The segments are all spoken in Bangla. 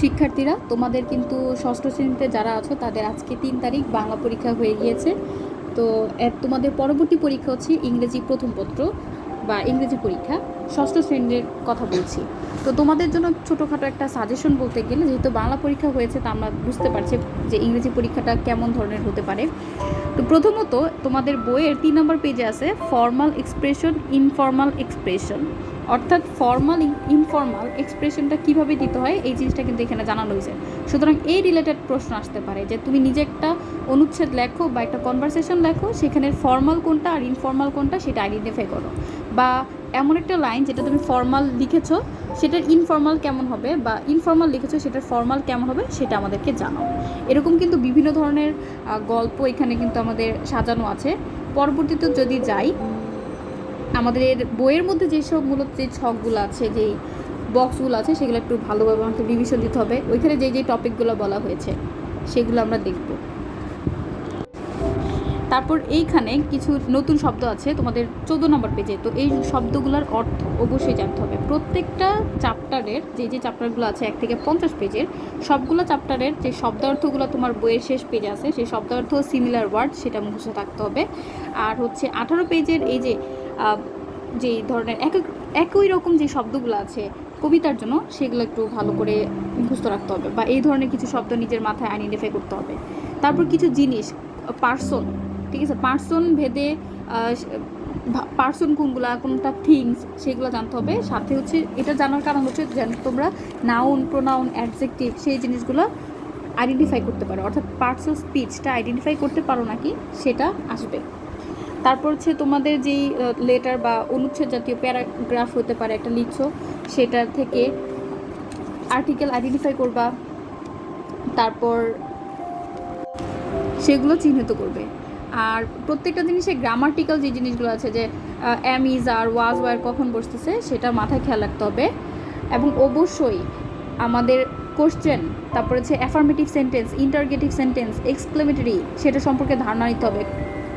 শিক্ষার্থীরা, তোমাদের কিন্তু ষষ্ঠ শ্রেণীতে যারা আছো, তাদের আজকে তিন তারিখ বাংলা পরীক্ষা হয়ে গিয়েছে। তো তোমাদের পরবর্তী পরীক্ষা হচ্ছে ইংরেজি প্রথম পত্র বা ইংরেজি পরীক্ষা। ষষ্ঠ শ্রেণির কথা বলছি। তো, তোমাদের জন্য ছোটোখাটো একটা সাজেশন বলতে গেলে, যেহেতু বাংলা পরীক্ষা হয়েছে, তা আমরা বুঝতে পারছি যে ইংরেজি পরীক্ষাটা কেমন ধরনের হতে পারে। তো, প্রথমত তোমাদের বইয়ের তিন নম্বর পেজে আছে ফর্মাল এক্সপ্রেশন ইনফর্মাল এক্সপ্রেশন অর্থাৎ ফর্মাল ইনফর্মাল এক্সপ্রেশনটা কীভাবে দিতে হয়, এই জিনিসটা কিন্তু এখানে জানানো হয়েছে। সুতরাং এই রিলেটেড প্রশ্ন আসতে পারে যে তুমি নিজে একটা অনুচ্ছেদ লেখো বা একটা কনভারসেশন লেখো, সেখানে ফর্মাল কোনটা আর ইনফর্মাল কোনটা সেটা আইডেন্টিফাই করো। বা এমন একটা লাইন যেটা তুমি ফর্মাল লিখেছো, সেটার ইনফর্মাল কেমন হবে বা ইনফর্মাল লিখেছো, সেটার ফর্মাল কেমন হবে সেটা আমাদেরকে জানাও। এরকম কিন্তু বিভিন্ন ধরনের গল্প এখানে কিন্তু আমাদের সাজানো আছে। পরবর্তীতে যদি যাই আমাদের বইয়ের মধ্যে যেসব মূলত যে ছকগুলো আছে, যেই বক্সগুলো আছে, সেগুলো একটু ভালোভাবে আমাকে রিভিশন দিতে হবে। ওইখানে যেই যেই টপিকগুলো বলা হয়েছে, সেগুলো আমরা দেখব। তারপর এইখানে কিছু নতুন শব্দ আছে, তোমাদের চোদ্দ নম্বর পেজে তো এই শব্দগুলোর অর্থ অবশ্যই জানতে হবে। প্রত্যেকটা চ্যাপ্টারের যে যে চ্যাপ্টারগুলো আছে, এক থেকে পঞ্চাশ পেজের সবগুলো চ্যাপ্টারের যে শব্দার্থগুলো তোমার বইয়ের শেষ পেজে আছে, সেই শব্দার্থ সিমিলার ওয়ার্ড সেটা মুখস্থ থাকতে হবে। আর হচ্ছে আঠারো পেজের এই যে যে ধরনের এক এক- একই রকম যে শব্দগুলো আছে কবিতার জন্য, সেগুলো একটু ভালো করে মুখস্থ রাখতে হবে বা এই ধরনের কিছু শব্দ নিজের মাথায় আইডেন্টিফাই করতে হবে। তারপর কিছু জিনিস পার্সন ঠিক আছে? পার্সন ভেদে পার্সন কোনগুলা, কোনটা থিংস সেগুলো জানতে হবে। সাথে হচ্ছে এটা জানার কারণ হচ্ছে যেন তোমরা নাউন প্রোনাউন অ্যাডজেক্টিভ সেই জিনিসগুলো আইডেন্টিফাই করতে পারো। অর্থাৎ পার্টস অফ স্পিচটা আইডেন্টিফাই করতে পারো নাকি, সেটা আসবে। তারপর হচ্ছে তোমাদের যেই লেটার বা অনুচ্ছেদ জাতীয় প্যারাগ্রাফ হতে পারে একটা লিখছো, সেটার থেকে আর্টিকেল আইডেন্টিফাই করবা, তারপর সেগুলো চিহ্নিত করবে। আর প্রত্যেকটা জিনিসে গ্রামার্টিক্যাল যে জিনিসগুলো আছে যে am is are was were কখন বসতেছে, সেটা মাথায় খেয়াল রাখতে হবে। এবং অবশ্যই আমাদের কোশ্চেন তারপর হচ্ছে affirmative sentence interrogative sentence exclamatory সেটা সম্পর্কে ধারণা নিতে হবে।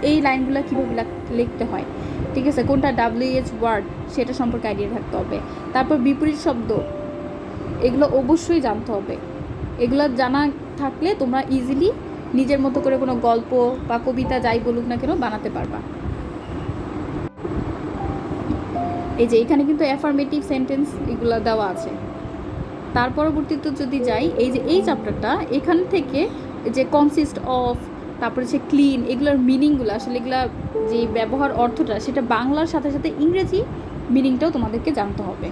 এই লাইনগুলো কীভাবে লিখতে হয়? ঠিক আছে, কোনটা ডাব্লিউএইচ ওয়ার্ড সেটা সম্পর্কে আইডিয়া থাকতে হবে। তারপর বিপরীত শব্দ, এগুলো অবশ্যই জানতে হবে। এগুলো জানা থাকলে তোমরা ইজিলি নিজের মতো করে কোনো গল্প বা কবিতা যাই বলুক না কেন বানাতে পারবা। এই যে এখানে কিন্তু অ্যাফার্মেটিভ সেন্টেন্স এগুলো দেওয়া আছে। তার পরবর্তীতে যদি যাই, এই যে এই চ্যাপ্টারটা এখান থেকে যে কনসিস্ট অফ তারপরে হচ্ছে ক্লিন এগুলোর মিনিংগুলো আসলে এগুলা যে ব্যবহার অর্থটা, সেটা বাংলার সাথে সাথে ইংরেজি মিনিংটাও তোমাদেরকে জানতে হবে।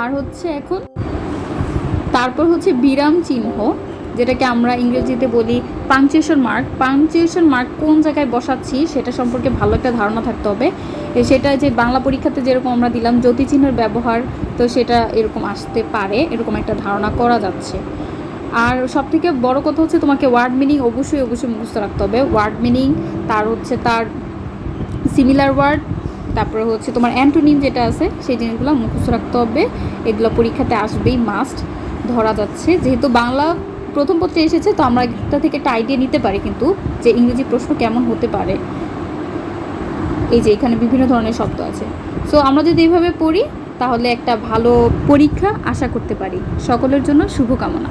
আর হচ্ছে এখন, তারপর হচ্ছে বিরাম চিহ্ন, যেটাকে আমরা ইংরেজিতে বলি পাংচুয়েশন মার্ক পাংচুয়েশন মার্ক কোন জায়গায় বসাচ্ছি, সেটা সম্পর্কে ভালো একটা ধারণা থাকতে হবে। সেটা যে বাংলা পরীক্ষাতে যেরকম আমরা দিলাম জ্যোতি চিহ্নের ব্যবহার, তো সেটা এরকম আসতে পারে, এরকম একটা ধারণা করা যাচ্ছে। আর সব থেকে বড় কথা হচ্ছে তোমাকে ওয়ার্ড মিনিং অবশ্যই অবশ্যই মুখস্থ রাখতে হবে। ওয়ার্ড মিনিং তার হচ্ছে তার সিমিলার ওয়ার্ড তারপরে হচ্ছে তোমার অ্যান্টোনিম যেটা আছে, সেই জিনিসগুলো মুখস্থ রাখতে হবে। এগুলো পরীক্ষাতে আসবেই মাস্ট ধরা যাচ্ছে। যেহেতু বাংলা প্রথম পত্রে এসেছে, তো আমরা এটা থেকে একটা আইডিয়া নিতে পারি কিন্তু যে ইংরেজি প্রশ্ন কেমন হতে পারে। এই যে এখানে বিভিন্ন ধরনের শব্দ আছে। সো আমরা যদি এইভাবে পড়ি, তাহলে একটা ভালো পরীক্ষা আশা করতে পারি। সকলের জন্য শুভকামনা।